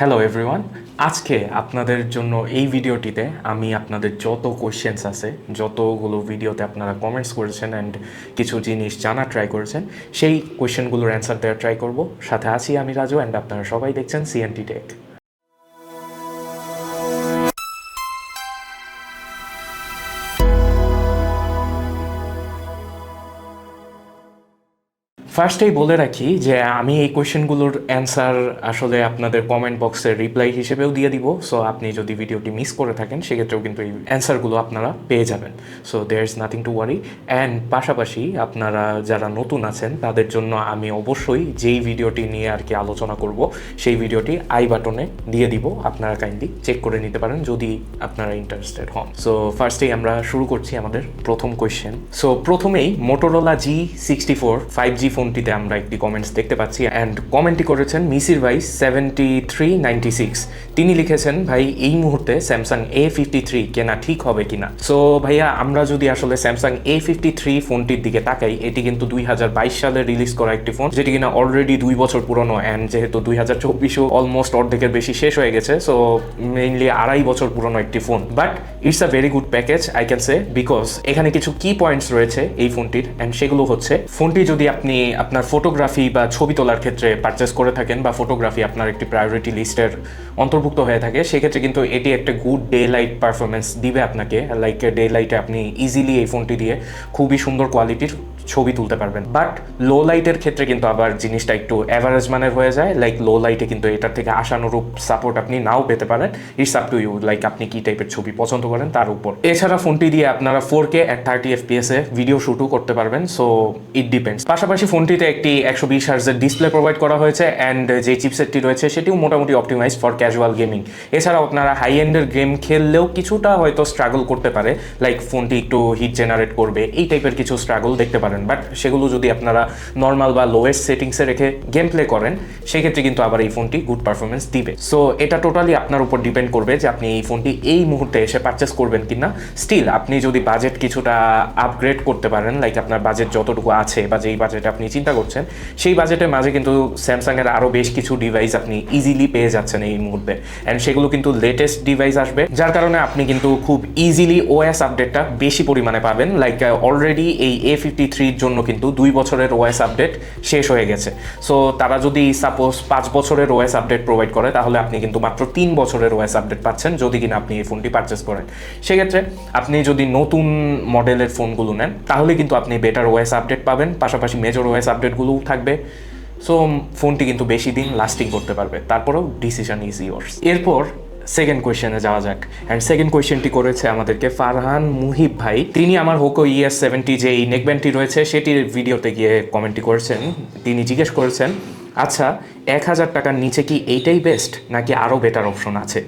Hello everyone আজকে আপনাদের জন্য এই ভিডিওটিতে আমি আপনাদের যত কোয়েশ্চেন্স আছে, যতগুলো ভিডিওতে আপনারা কমেন্টস করেছেন অ্যান্ড কিছু জিনিস জানা ট্রাই করেছেন, সেই কোয়েশ্চেনগুলোর অ্যান্সার দেওয়ার ট্রাই করব। সাথে আছি আমি রাজু অ্যান্ড আপনারা সবাই দেখছেন সিএনটি টেক ফার্স্টেই বলে রাখি যে আমি এই কোয়েশ্চেনগুলোর অ্যান্সার আসলে আপনাদের কমেন্ট বক্সের রিপ্লাই হিসেবেও দিয়ে দিব। সো আপনি যদি ভিডিওটি মিস করে থাকেন, সেক্ষেত্রেও কিন্তু এই অ্যান্সারগুলো আপনারা পেয়ে যাবেন। So there is nothing to worry and পাশাপাশি আপনারা যারা নতুন আছেন, তাদের জন্য আমি অবশ্যই যেই ভিডিওটি নিয়ে আর কি আলোচনা করব, সেই ভিডিওটি আই বাটনে দিয়ে দিব। আপনারা কাইন্ডলি চেক করে নিতে পারেন যদি আপনারা ইন্টারেস্টেড হন। সো ফার্স্টেই আমরা শুরু করছি আমাদের প্রথম কোয়েশ্চেন সো প্রথমেই Motorola G sixty four five G ফোনটিতে আমরা একটি কমেন্টস দেখতে পাচ্ছি অ্যান্ড কমেন্টটি করেছেন মিসির ভাই সেভেন্টি থ্রি নাইনটি সিক্স তিনি লিখেছেন, ভাই, এই মুহূর্তে স্যামসাং এ ফিফটি থ্রি কেনা ঠিক হবে কিনা? সো ভাইয়া, আমরা যদি আসলে স্যামসাং এ ফিফটি থ্রি ফোনটির দিকে তাকাই, এটি কিন্তু দুই হাজার বাইশ সালে রিলিজ করা একটি ফোন যেটি কিনা অলরেডি দুই বছর পুরনো অ্যান্ড যেহেতু দুই হাজার চব্বিশও অলমোস্ট অর্ধেকের বেশি শেষ হয়ে গেছে সো মেইনলি আড়াই বছর পুরনো একটি phone but it's a very good package I can say because এখানে কিছু কি পয়েন্টস রয়েছে এই ফোনটির অ্যান্ড সেগুলো হচ্ছে ফোনটি যদি আপনি আপনার ফটোগ্রাফি বা ছবি তোলার ক্ষেত্রে পারচেস করে থাকেন বা ফটোগ্রাফি আপনার একটি প্রায়োরিটি লিস্টের অন্তর্ভুক্ত হয়ে থাকে, সেক্ষেত্রে কিন্তু এটি একটা গুড ডে লাইট পারফরমেন্স দিবে আপনাকে। লাইক ডে লাইটে আপনি ইজিলি এই ফোনটি দিয়ে খুবই সুন্দর কোয়ালিটির ছবি তুলতে পারবেন। বাট লো লাইটের ক্ষেত্রে কিন্তু আবার জিনিসটা একটু অ্যাভারেজ মানের হয়ে যায়। লাইক লো লাইটে কিন্তু এটার থেকে আশানুরূপ সাপোর্ট আপনি নাও পেতে পারেন। It's up to you like আপনি কি টাইপের ছবি পছন্দ করেন তার উপর। এছাড়া ফোনটি দিয়ে আপনারা four K at thirty FPS A video শুটও করতে পারবেন। সো ইট ডিপেন্ডস পাশাপাশি ফোনটিতে একটি একশো বিশ হার্জের ডিসপ্লে প্রোভাইড করা হয়েছে অ্যান্ড যে চিপসেটটি রয়েছে সেটিও মোটামুটি অপটিমাইজ ফর ক্যাজুয়াল গেমিং এছাড়াও আপনারা হাই এন্ডের গেম খেললেও কিছুটা হয়তো স্ট্রাগল করতে পারে। লাইক ফোনটি একটু হিট জেনারেট করবে, এই টাইপের কিছু স্ট্রাগল দেখতে পারেন। বাট সেগুলো যদি আপনারা নর্মাল বা লোয়েস্ট সেটিংসে রেখে গেম প্লে করেন, সেক্ষেত্রে কিন্তু আবার এই ফোনটি গুড পারফরমেন্স দিবে। সো এটা টোটালি আপনার উপর ডিপেন্ড করবে যে আপনি এই ফোনটি এই মুহূর্তে এসে পারচেস করবেন কিনা। স্টিল আপনি যদি বাজেট কিছুটা আপগ্রেড করতে পারেন লাইক আপনার বাজেট যতটুকু আছে বা যেই বাজেটে আপনি চিন্তা করছেন, সেই বাজেটের মাঝে কিন্তু স্যামসাংয়ের আরও বেশ কিছু ডিভাইস আপনি ইজিলি পেয়ে যাচ্ছেন এই মুহূর্তে। অ্যান্ড সেগুলো কিন্তু লেটেস্ট ডিভাইস আসবে, যার কারণে আপনি কিন্তু খুব ইজিলি ওএস আপডেটটা বেশি পরিমাণে পাবেন। লাইক অলরেডি এই এ ফিফটি থ্রির জন্য কিন্তু দুই বছরের ওএস আপডেট শেষ হয়ে গেছে। সো তারা যদি সাপোজ পাঁচ বছরের ওএস আপডেট প্রোভাইড করে, তাহলে আপনি কিন্তু মাত্র তিন বছরের ওএস আপডেট পাচ্ছেন, যদি কিনা আপনি এই ফোনটি পারচেস করেন। সেক্ষেত্রে আপনি যদি নতুন মডেলের ফোনগুলো নেন, তাহলে কিন্তু আপনি বেটার ওএস আপডেট পাবেন, পাশাপাশি মেজর ওএস আপডেটগুলোও থাকবে। সো ফোনটি কিন্তু বেশি দিন লাস্টিং করতে পারবে, তারপরেও ডিসিশন ইজ ইয়োর্স এরপর সেকেন্ড কোয়েশ্চেনে যাওয়া যাক। অ্যান্ড সেকেন্ড কোয়েশ্চেনটি করেছে আমাদেরকে ফারহান মুহিব ভাই। তিনি আমার হোকো ইএস সেভেন্টি যে এই নেকব্যান্ডটি রয়েছে, সেটির ভিডিওতে গিয়ে কমেন্টটি করেছেন। তিনি জিজ্ঞেস করেছেন আচ্ছা এক হাজার টাকার নিচে কি এইটাই বেস্ট নাকি আরও বেটার অপশন আছে?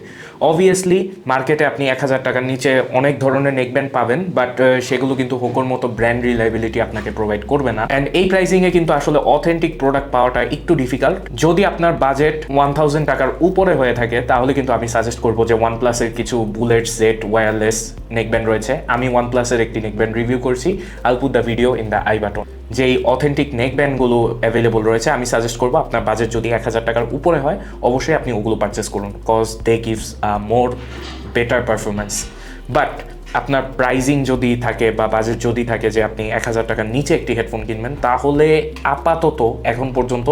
অবভিয়াসলি মার্কেটে আপনি এক হাজার টাকার নিচে অনেক ধরনের নেকব্যান্ড পাবেন বাট সেগুলো কিন্তু হোকোর মতো ব্র্যান্ড রিলাইবিলিটি আপনাকে প্রোভাইড করবে না। অ্যান্ড এই প্রাইসিংয়ে কিন্তু আসলে অথেন্টিক প্রোডাক্ট পাওয়াটা একটু ডিফিকাল্ট যদি আপনার বাজেট ওয়ান থাউজেন্ড টাকার উপরে হয়ে থাকে, তাহলে কিন্তু আমি সাজেস্ট করব যে ওয়ান প্লাসের কিছু বুলেট সেট ওয়্যারলেস নেকব্যান্ড রয়েছে। আমি ওয়ান প্লাসের একটি নেকব্যান্ড রিভিউ করছি। I'll put the video in the I button যেই অথেন্টিক নেক ব্যান্ডগুলো অ্যাভেলেবল রয়েছে, আমি সাজেস্ট করব আপনার বাজেট যদি এক হাজার টাকার উপরে হয়, অবশ্যই আপনি ওগুলো পারচেস করুন। Cause they gives more better performance but আপনার প্রাইজিং যদি থাকে বা বাজেট যদি থাকে যে আপনি এক হাজার টাকার নিচে একটি হেডফোন কিনবেন, তাহলে আপাতত এখন পর্যন্ত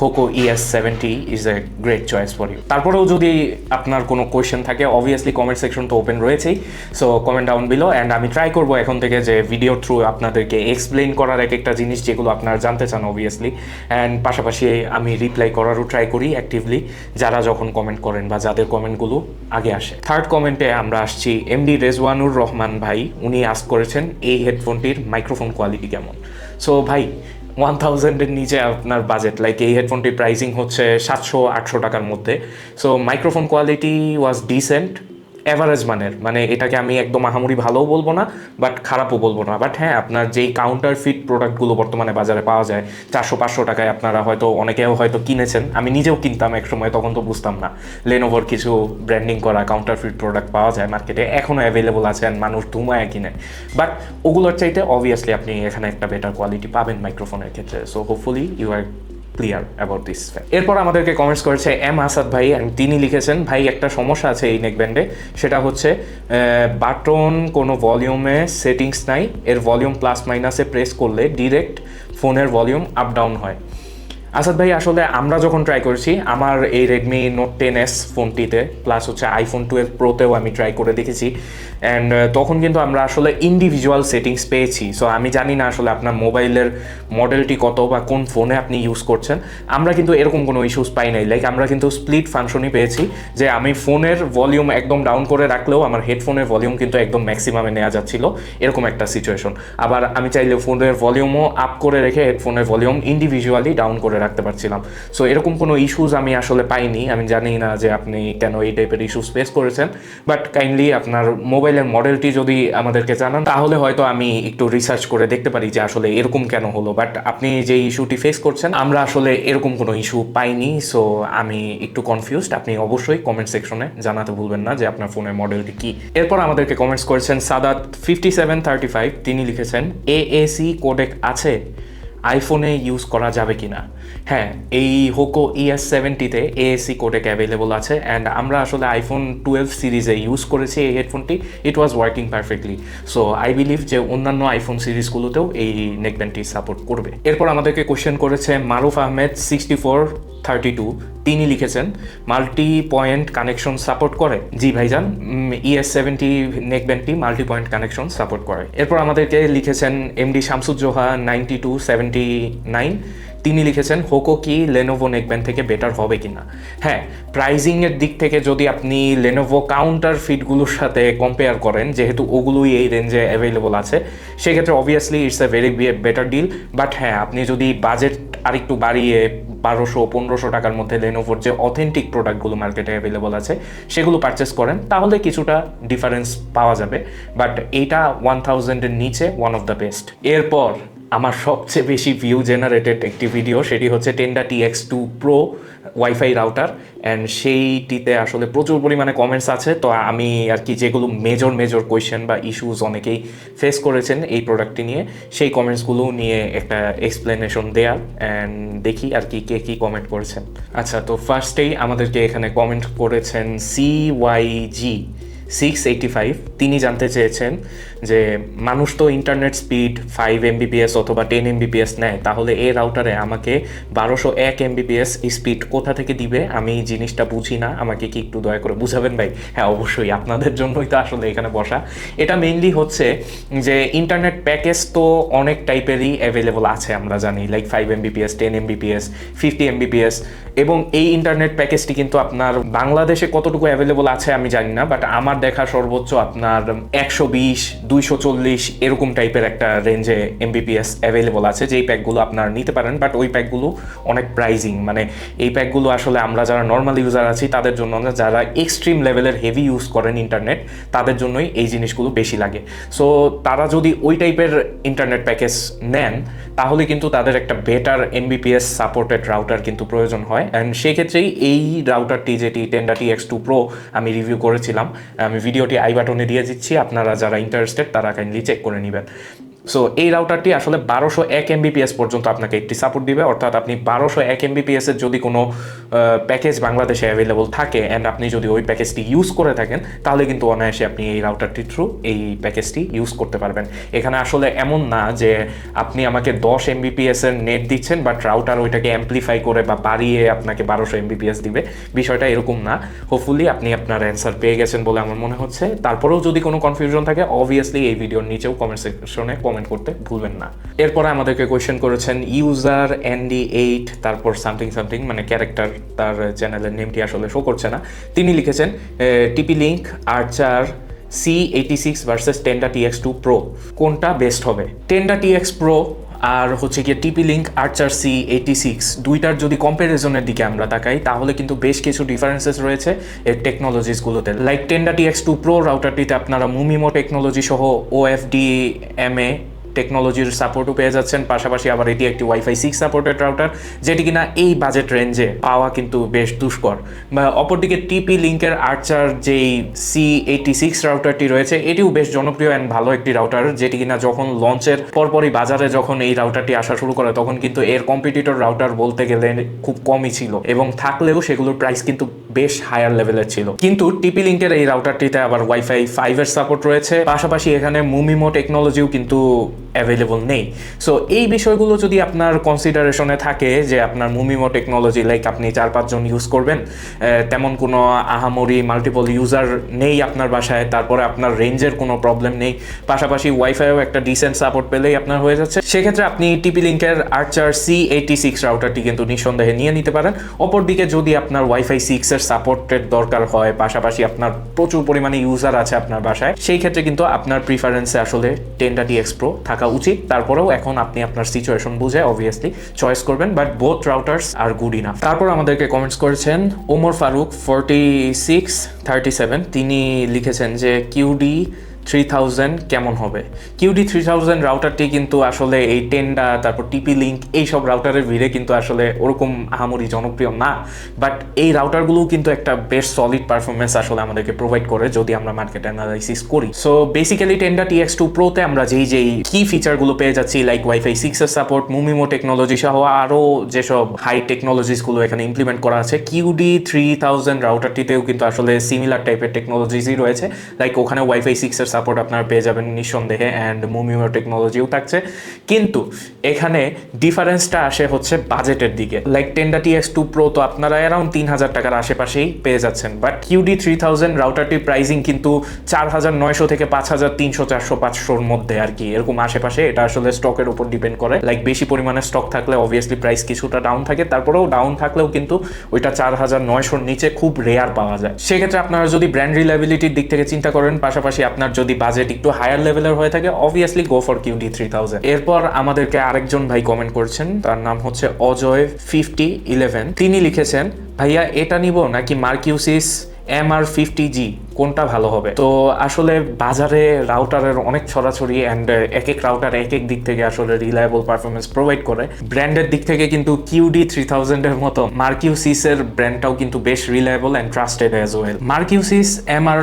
Hoco ES seventy is a great choice for you তারপরেও যদি আপনার কোনো কোয়েশ্চেন থাকে অবভিয়াসলি কমেন্ট সেকশন তো ওপেন রয়েছেই। So comment down below and আমি ট্রাই করব এখন থেকে যে ভিডিও থ্রু আপনাদেরকে এক্সপ্লেন করার এক একটা জিনিস যেগুলো আপনারা জানতে চান অবভিয়াসলি অ্যান্ড পাশাপাশি আমি রিপ্লাই করারও ট্রাই করি অ্যাক্টিভলি যারা যখন কমেন্ট করেন বা যাদের কমেন্টগুলো আগে আসে। থার্ড কমেন্টে আমরা আসছি এমডি রেজওয়ানুর রহমান ভাই, উনি আস্ক করেছেন, এই হেডফোনটির মাইক্রোফোন কোয়ালিটি কেমন? সো ভাই ওয়ান থাউজেন্ডের নিচে আপনার বাজেট লাইক এই হেডফোনটির প্রাইসিং হচ্ছে সাতশো আটশো টাকার মধ্যে। So microphone quality was decent average মানের। মানে এটাকে আমি একদম আহামরি ভালোও বলব না বাট খারাপও বলব না। বাট হ্যাঁ আপনার যেই কাউন্টার ফিট প্রোডাক্টগুলো বর্তমানে বাজারে পাওয়া যায়, চারশো, পাঁচশো টাকায় আপনারা হয়তো অনেকেও হয়তো কিনেছেন। আমি নিজেও কিনতাম এক সময় তখন তো বুঝতাম না। লেনোভোর কিছু ব্র্যান্ডিং করা কাউন্টার ফিট প্রোডাক্ট পাওয়া যায় মার্কেটে এখনও অ্যাভেলেবল আছে মানুষ ধুমায় কিনে। বাট ওগুলোর চাইতে অবভিয়াসলি আপনি এখানে একটা বেটার কোয়ালিটি পাবেন মাইক্রোফোনের ক্ষেত্রে। So hopefully you are clear about this এরপর আমাদেরকে কমেন্টস করেছে, এম আসাদ ভাই অ্যান্ড তিনি লিখেছেন, ভাই, একটা সমস্যা আছে এই নেকব্যান্ডে সেটা হচ্ছে বাটন কোনো ভলিউমে সেটিংস নাই। এর ভলিউম প্লাস মাইনাসে প্রেস করলে ডিরেক্ট ফোনের ভলিউম আপ ডাউন হয়। আসাদ ভাই, আসলে আমরা যখন ট্রাই করেছি, আমার এই রেডমি নোট টেন এস ফোনটিতে প্লাস হচ্ছে আইফোন টুয়েলভ প্রোতেও আমি ট্রাই করে দেখেছি। অ্যান্ড তখন কিন্তু আমরা আসলে ইন্ডিভিজুয়াল সেটিংস পেয়েছি। সো আমি জানি না আসলে আপনার মোবাইলের মডেলটি কত বা কোন ফোনে আপনি ইউজ করছেন। আমরা কিন্তু এরকম কোনো ইস্যুস পাই নাই। লাইক আমরা কিন্তু স্প্লিট ফাংশনই পেয়েছি যে আমি ফোনের ভলিউম একদম ডাউন করে রাখলেও আমার হেডফোনের ভলিউম কিন্তু একদম ম্যাক্সিমামে নেওয়া যাচ্ছিল। এরকম একটা সিচুয়েশন আবার আমি চাইলে ফোনের ভলিউমও আপ করে রেখে হেডফোনের ভলিউম ইন্ডিভিজুয়ালি ডাউন করে রাখতে পারছিলাম। সো এরকম কোনো ইস্যুস আমি আসলে পাইনি। আমি জানি না যে আপনি কেন এই টাইপের ইস্যুস ফেস করেছেন। বাট কাইন্ডলি আপনার মোবাইলের মডেলটি যদি আমাদেরকে জানান, তাহলে হয়তো আমি একটু রিসার্চ করে দেখতে পারি যে আসলে এরকম কেন হলো। বাট আপনি যে ইস্যুটি ফেস করছেন, আমরা আসলে এরকম কোনো ইস্যু পাইনি। সো আমি একটু কনফিউজড আপনি অবশ্যই কমেন্ট সেকশনে জানাতে ভুলবেন না যে আপনার ফোনের মডেলটি কি। এরপর আমাদেরকে কমেন্টস করেছেন Sadat fifty seven thirty five তিনি লিখেছেন এএসি কোডেক আছে? আইফোনে ইউজ করা যাবে কি না হ্যাঁ এই হোকো ইএস সেভেন্টিতে এএসি কোডেক অ্যাভেলেবল আছে অ্যান্ড আমরা আসলে আইফোন টুয়েলভ সিরিজে ইউজ করেছি এই হেডফোনটি it was working perfectly so I believe যে অন্যান্য আইফোন সিরিজগুলোতেও এই নেকব্যান্ডটি সাপোর্ট করবে। এরপর আমাদেরকে কোশ্চেন করেছে Maruf Ahmed sixty four thirty two তিনি লিখেছেন মাল্টি পয়েন্ট কানেকশন সাপোর্ট করে? জি ভাইজান ইএস সেভেন্টি নেকব্যান্ডটি মাল্টি পয়েন্ট কানেকশন সাপোর্ট করে। এরপর আমাদেরকে লিখেছেন MD Shamsuzzoha ninety two seventy nine তিনি লিখেছেন, হোকো কি লেনোভো নেকব্যান্ড থেকে বেটার হবে কিনা? হ্যাঁ প্রাইজিংয়ের দিক থেকে যদি আপনি লেনোভো কাউন্টার ফিটগুলোর সাথে কম্পেয়ার করেন, যেহেতু ওগুলোই এই রেঞ্জে অ্যাভেলেবল আছে, সেক্ষেত্রে obviously it's a very better deal but হ্যাঁ আপনি যদি বাজেট আরেকটু বাড়িয়ে বারোশো, পনেরোশো টাকার মধ্যে লেনোভোর যে অথেন্টিক প্রোডাক্টগুলো মার্কেটে অ্যাভেলেবল আছে, সেগুলো পারচেস করেন, তাহলে কিছুটা ডিফারেন্স পাওয়া যাবে। বাট এইটা ওয়ান থাউজেন্ডের নিচে ওয়ান অফ দ্য বেস্ট এরপর আমার সবচেয়ে বেশি ভিউ জেনারেটেড একটি ভিডিও সেটি হচ্ছে Tenda T X two pro WiFi router and সেইটিতে আসলে প্রচুর পরিমাণে কমেন্টস আছে। তো আমি আর কি যেগুলো মেজর মেজর কোয়েশ্চেন বা ইস্যুস অনেকেই ফেস করেছেন এই প্রোডাক্টটি নিয়ে, সেই কমেন্টসগুলো নিয়ে একটা এক্সপ্লেনেশন দেয়া অ্যান্ড দেখি আর কি কে কী কমেন্ট করেছেন। আচ্ছা তো ফার্স্টেই আমাদেরকে এখানে কমেন্ট করেছেন C Y G six eighty five তিনি জানতে চেয়েছেন যে মানুষ তো ইন্টারনেট স্পিড ফাইভ এমবিপিএস অথবা টেন এমবিপিএস নেয়, তাহলে এই রাউটারে আমাকে বারোশো এক এমবিপিএস স্পিড কোথা থেকে দিবে? আমি জিনিসটা বুঝি না, আমাকে কি একটু দয়া করে বুঝাবেন ভাই? হ্যাঁ অবশ্যই, আপনাদের জন্যই তো আসলে এখানে বসা। এটা মেইনলি হচ্ছে যে ইন্টারনেট প্যাকেজ তো অনেক টাইপেরই অ্যাভেলেবল আছে, আমরা জানি like five Mbps ten Mbps fifty Mbps এবং এই ইন্টারনেট প্যাকেজটি কিন্তু আপনার বাংলাদেশে কতটুকু অ্যাভেলেবল আছে আমি জানি না বাট আমার দেখা সর্বোচ্চ আপনার একশো বিশ, দুইশো চল্লিশ, এরকম টাইপের একটা রেঞ্জে এমবিপিএস অ্যাভেলেবল আছে, যেই প্যাকগুলো আপনারা নিতে পারেন। বাট ওই প্যাকগুলো অনেক প্রাইজিং মানে এই প্যাকগুলো আসলে আমরা যারা নর্মাল ইউজার আছি, তাদের জন্য যারা এক্সট্রিম লেভেলের হেভি ইউজ করেন ইন্টারনেট তাদের জন্যই এই জিনিসগুলো বেশি লাগে। সো তারা যদি ওই টাইপের ইন্টারনেট প্যাকেজ নেন, তাহলে কিন্তু তাদের একটা বেটার এমবিপিএস সাপোর্টেড রাউটার কিন্তু প্রয়োজন হয়। অ্যান্ড সেক্ষেত্রেই এই রাউটারটি যেটি Tenda T X two pro আমি রিভিউ করেছিলাম আমি ভিডিওটি আই বাটনে দিয়ে দিচ্ছি। আপনারা যারা ইন্টারেস্টেড তারা কাইন্ডলি চেক করে নেবেন। সো এই রাউটারটি আসলে বারোশো এক এমবিপিএস পর্যন্ত আপনাকে একটি সাপোর্ট দিবে। অর্থাৎ আপনি বারোশো এক এমবিপিএসের যদি কোনো প্যাকেজ বাংলাদেশে অ্যাভেলেবল থাকে অ্যান্ড আপনি যদি ওই প্যাকেজটি ইউজ করে থাকেন, তাহলে কিন্তু অনায়াসে আপনি এই রাউটারটির থ্রু এই প্যাকেজটি ইউজ করতে পারবেন। এখানে আসলে এমন না যে আপনি আমাকে দশ এমবিপিএস এর নেট দিচ্ছেন বাট রাউটার ওইটাকে অ্যাম্পলিফাই করে বা বাড়িয়ে আপনাকে বারোশো এমবিপিএস দিবে। বিষয়টা এরকম না। হোপফুলি আপনি আপনার অ্যান্সার পেয়ে গেছেন বলে আমার মনে হচ্ছে। তারপরেও যদি কোনো কনফিউশন থাকে অবভিয়াসলি এই ভিডিওর নিচেও কমেন্ট সেকশনে কমেন্ট করতে ভুলবেন না। এরপরে আমাদেরকে কোয়েশ্চেন করেছেন ইউজার এনডি এইট তারপর সামথিং সামথিং মানে ক্যারেক্টার তার চ্যানেলের নেমটি আসলে শো করছে না। তিনি লিখেছেন TP link Archer C eighty six versus Tenda TX two pro কোনটা বেস্ট হবে? টেন্ডা টিএক্স প্রো আর হচ্ছে গিয়ে TP link Archer C eighty six দুইটার যদি কম্প্যারিজনের দিকে আমরা তাকাই, তাহলে কিন্তু বেশ কিছু ডিফারেন্সেস রয়েছে এর টেকনোলজিসগুলোতে like Tenda T X two pro রাউটারটিতে আপনারা মুমিমো টেকনোলজি সহ O F D M A টেকনোলজির সাপোর্টও পেয়ে যাচ্ছেন। পাশাপাশি আবার এটি একটি ওয়াইফাই সিক্স সাপোর্টেড রাউটার যেটি কিনা এই বাজেট রেঞ্জে পাওয়া কিন্তু বেশ দুষ্কর। বা অপরদিকে টিপি লিঙ্কের আর্চার যেই সি এইটি সিক্স রাউটারটি রয়েছে, এটিও বেশ জনপ্রিয় অ্যান্ড ভালো একটি রাউটার যেটি কিনা যখন লঞ্চের পরপরই বাজারে যখন এই রাউটারটি আসা শুরু করে, তখন কিন্তু এর কম্পিটিটর রাউটার বলতে গেলে খুব কমই ছিল এবং থাকলেও সেগুলোর প্রাইস কিন্তু বেশ হায়ার লেভেলের ছিল। কিন্তু টিপি লিঙ্কের এই রাউটারটিতে আবার ওয়াইফাই ফাইভের সাপোর্ট রয়েছে। পাশাপাশি এখানে মুমিমো টেকনোলজিও কিন্তু অ্যাভেলেবল নেই। সো এই বিষয়গুলো যদি আপনার কনসিডারেশনে থাকে যে আপনার মুমিমো টেকনোলজি লাইক আপনি চার পাঁচজন ইউজ করবেন তেমন কোনো আহামরি মাল্টিপল ইউজার নেই আপনার বাসায়, তারপরে আপনার রেঞ্জের কোনো প্রবলেম নেই, পাশাপাশি ওয়াইফাইও একটা ডিসেন্ট সাপোর্ট পেলেই আপনার হয়ে যাচ্ছে। সেক্ষেত্রে আপনি টিপি লিঙ্কের আর্চার সি এইটি সিক্স রাউটারটি কিন্তু নিঃসন্দেহে নিয়ে নিতে পারেন। অপরদিকে যদি আপনার ওয়াইফাই সিক্সের সাপোর্টের দরকার হয়, পাশাপাশি আপনার প্রচুর পরিমাণে ইউজার আছে আপনার বাসায়, সেই ক্ষেত্রে কিন্তু আপনার প্রিফারেন্সে আসলে টেনটা ডিএক্স প্রো থাকা উচিত। তারপরেও এখন আপনি আপনার সিচুয়েশন বুঝে অবভিয়াসলি চয়েস করবেন but both routers are good enough তারপর আমাদেরকে কমেন্টস করেছেন Omar Faruk forty six thirty seven তিনি লিখেছেন যে কিউডি থ্রি থাউজেন্ড কেমন হবে? কিউডি থ্রি থাউজেন্ড রাউটারটি কিন্তু আসলে এই টেন্ডা তারপর টিপি লিঙ্ক এইসব রাউটারের ভিড়ে কিন্তু আসলে ওরকম আহামরি জনপ্রিয় না। বাট এই রাউটারগুলোও কিন্তু একটা বেশ সলিড পারফরমেন্স আসলে আমাদেরকে প্রোভাইড করে যদি আমরা মার্কেট অ্যানালাইসিস করি। So basically Tenda TX two প্রোতে আমরা যেই যেই কি ফিচারগুলো পেয়ে যাচ্ছি লাইক ওয়াইফাই সিক্সের সাপোর্ট মুমিমো টেকনোলজি সহ আরও যেসব হাই টেকনোলজিসগুলো এখানে ইমপ্লিমেন্ট করা আছে কিউডি থ্রি থাউজেন্ড রাউটারটিতেও কিন্তু আসলে সিমিলার টাইপের টেকনোলজিসই রয়েছে। লাইক ওখানে ওয়াইফাই সিক্সের সাপোর্ট আপনারা পেয়ে যাবেন নিঃসন্দেহে অ্যান্ড মুমিমো টেকনোলজিও থাকছে। কিন্তু এখানে ডিফারেন্সটা আসে হচ্ছে বাজেটের দিকে। Like Tenda TX two pro তো আপনারা অ্যারাউন্ড তিন হাজার টাকার আশেপাশেই পেয়ে যাচ্ছেন। বাট কিউডি থ্রি থাউজেন্ড রাউটারটির প্রাইসিং কিন্তু চার হাজার নয়শো থেকে পাঁচ হাজার তিনশো চারশো পাঁচশোর মধ্যে আর কি। এরকম আশেপাশে এটা আসলে স্টকের উপর ডিপেন্ড করে। লাইক বেশি পরিমাণে স্টক থাকলে অবভিয়াসলি প্রাইস কিছুটা ডাউন থাকে। তারপরেও ডাউন থাকলেও কিন্তু ওইটা চার হাজার নয়শোর নিচে খুব রেয়ার পাওয়া যায়। সেক্ষেত্রে আপনারা যদি ব্র্যান্ড রিলাবিলিটির দিক থেকে চিন্তা করেন, পাশাপাশি আপনার যদি বাজেট একটু হায়ার লেভেলের হয়ে থাকে obviously go for QD three thousand এরপর আমাদেরকে আরেকজন ভাই কমেন্ট করছেন, তার নাম হচ্ছে অজয় ফিফটি ইলেভেন তিনি লিখেছেন, ভাইয়া, এটা নিব নাকি মার্কিউসিস এম আর ফিফটি জি? কোনটা ভালো হবে? তো আসলে বাজারে রাউটারের অনেক ছড়াছড়ি অ্যান্ড এক এক রাউটার এক এক দিক থেকে আসলে রিলায়েবল পারফরমেন্স প্রোভাইড করে। ব্র্যান্ডের দিক থেকে কিন্তু কিউডি থ্রি থাউজেন্ডের মতো মার্কিউসিসের ব্র্যান্ডটাও কিন্তু বেশ reliable and trusted as well Mercusys M R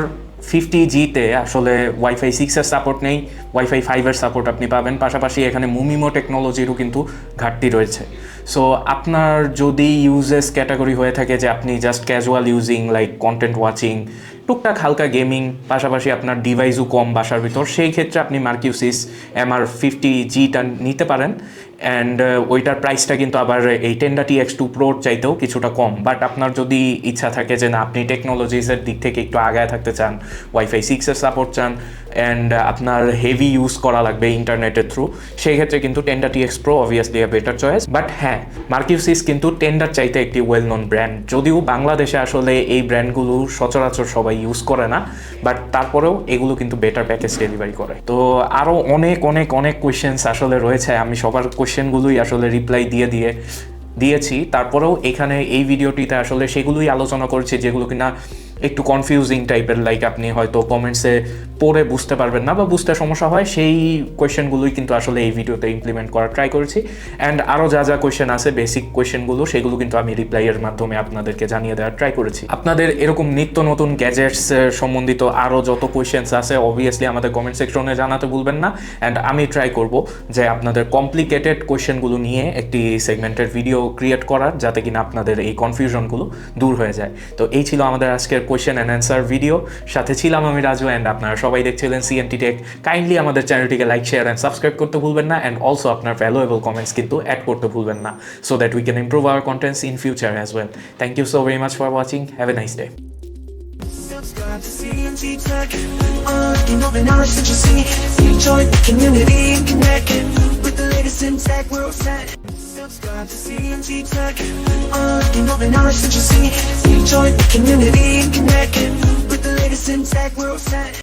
fifty জিতে আসলে ওয়াইফাই সিক্সের সাপোর্ট নেই ওয়াইফাই ফাইভের সাপোর্ট আপনি পাবেন। পাশাপাশি এখানে মুমিমো টেকনোলজিরও কিন্তু ঘাটতি রয়েছে। সো আপনার যদি ইউজেস ক্যাটাগরি হয়ে থাকে যে আপনি just casual using like content watching টুকটাক হালকা গেমিং পাশাপাশি আপনার ডিভাইসও কম বাসার ভিতর, সেই ক্ষেত্রে আপনি মার্কিউসিস এম আর ফিফটি জিটা নিতে পারেন। অ্যান্ড ওইটার প্রাইসটা কিন্তু আবার এই টেন্ডা টি এক্স টু প্রোর চাইতেও কিছুটা কম। বাট আপনার যদি ইচ্ছা থাকে যে না, আপনি টেকনোলজিসের দিক থেকে একটু আগায় থাকতে চান ওয়াইফাই সিক্সের সাপোর্ট চান অ্যান্ড আপনার হেভি ইউজ করা লাগবে ইন্টারনেটের থ্রু সেই ক্ষেত্রে কিন্তু Tenda T X pro obviously a better choice but হ্যাঁ মার্কিউসিস কিন্তু টেন্ডার চাইতে একটি ওয়েল নোন ব্র্যান্ড যদিও বাংলাদেশে আসলে এই ব্র্যান্ডগুলো সচরাচর সবাই ইউজ করে না বাট তারপরেও এগুলো কিন্তু বেটার প্যাকেজ ডেলিভারি করে। তো আরও অনেক অনেক অনেক কোয়েশ্চেন্স আসলে রয়েছে। আমি সবার কোয়েশ্চেনগুলোই আসলে রিপ্লাই দিয়ে দিয়ে দিয়েছি। তারপরেও এখানে এই ভিডিওটিতে আসলে সেগুলোই আলোচনা করছি যেগুলো কিনা একটু কনফিউজিং টাইপের লাইক আপনি হয়তো কমেন্টসে পড়ে বুঝতে পারবেন না বা বুঝতে সমস্যা হয়, সেই কোয়েশ্চেনগুলোই কিন্তু আসলে এই ভিডিওতে ইমপ্লিমেন্ট করার ট্রাই করেছি। অ্যান্ড আরও যা যা কোয়েশ্চেন আছে বেসিক কোয়েশ্চেনগুলো সেগুলো কিন্তু আমি রিপ্লাইয়ের মাধ্যমে আপনাদেরকে জানিয়ে দেওয়ার ট্রাই করেছি। আপনাদের এরকম নিত্য নতুন গ্যাজেটস সম্বন্ধিত আরও যত কোয়েশ্চেন্স আছে অবভিয়াসলি আমাদের কমেন্ট সেকশনে জানাতে ভুলবেন না। অ্যান্ড আমি ট্রাই করব যে আপনাদের কমপ্লিকেটেড কোয়েশ্চেনগুলো নিয়ে একটি সেগমেন্টের ভিডিও ক্রিয়েট করার, যাতে কিনা আপনাদের এই কনফিউশনগুলো দূর হয়ে যায়। তো এই ছিল আমাদের আজকের কোয়েশ্চেন অ্যান্ড অ্যান্সার ভিডিও সাথে ছিলাম আমি রাজু অ্যান্ড আপনারা সবাই দেখছিলেন সিএনটি টেক কাইন্ডলি আমাদের চ্যানেলটিকে লাইক শেয়ার অ্যান্ড সাবস্ক্রাইব করতে ভুলবেন না অ্যান্ড অলসো আপনার ভ্যালুয়েবল কমেন্টস কিন্তু অ্যাড করতে ভুলবেন না so that we can improve our contents in future as well thank you so very much for watching have a nice day Subscribe to CNT Tech. Unlocking all the knowledge that you see. Join the community and connect with the latest in tech. All set. Subscribe to CNT Tech. Unlocking all the knowledge that you see. Join the community and connect with the latest in tech. We're set.